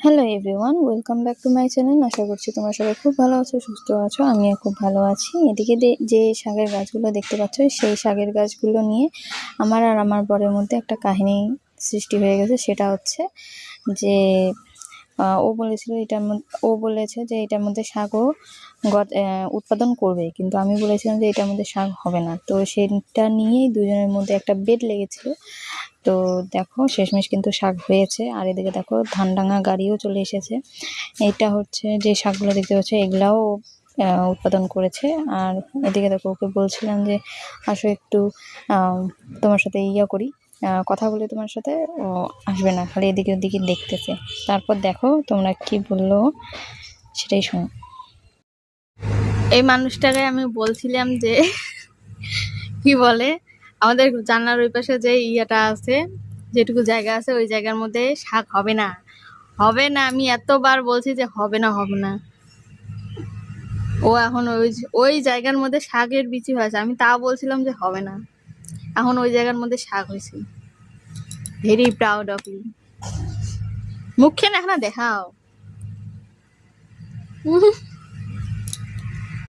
Hello everyone welcome back to my channel আশা করছি তোমরা সবাই খুব ভালো আছো, সুস্থ আছো। আমিও খুব ভালো আছি। এদিকে যে শাকের গাছগুলো দেখতে পাচ্ছ, সেই শাকের গাছগুলো নিয়ে আমার আর আমার বরের মধ্যে একটা কাহিনী সৃষ্টি হয়ে গেছে। সেটা হচ্ছে যে ও বলেছিল এটার ও বলেছে যে এটার মধ্যে শাকও উৎপাদন করবে। কিন্তু আমি বলেছিলাম যে এটার মধ্যে শাক হবে না। তো সেটা নিয়েই দুজনের মধ্যে একটা বেড লেগেছিল। তো দেখো, শেষমেশ কিন্তু শাক হয়েছে। আর এদিকে দেখো ধান ডাঙা গাড়িও চলে এসেছে। এটা হচ্ছে যে শাকগুলো দেখতে পাচ্ছ, এগুলাও উৎপাদন করেছে। আর এদিকে দেখো, ওকে বলছিলাম যে আসো একটু তোমার সাথে ইয়া করি। কথা বলে তোমার সাথে ও আসবে না, খালি এদিকে ওদিকে দেখতেছে। তারপর দেখো তোমরা কি বলল, সেটাই শোনো। এই মানুষটাকে আমি বলছিলাম যে, কি বলে, আমাদের জানলার ওই পাশে যে ইয়েটা আছে, যেটুকু জায়গা আছে, ওই জায়গার মধ্যে শাক হবে না। হবে না, আমি এতবার বলছি যে হবে না হবে না। ও এখন ওই ওই জায়গার মধ্যে শাকের বিচি হয়েছে, আমি তা বলছিলাম যে হবে না। এখন ওই জায়গার মধ্যে শাক হয়েছে। ভেরি প্রাউড অফ ইউ মুখে না দেখাও।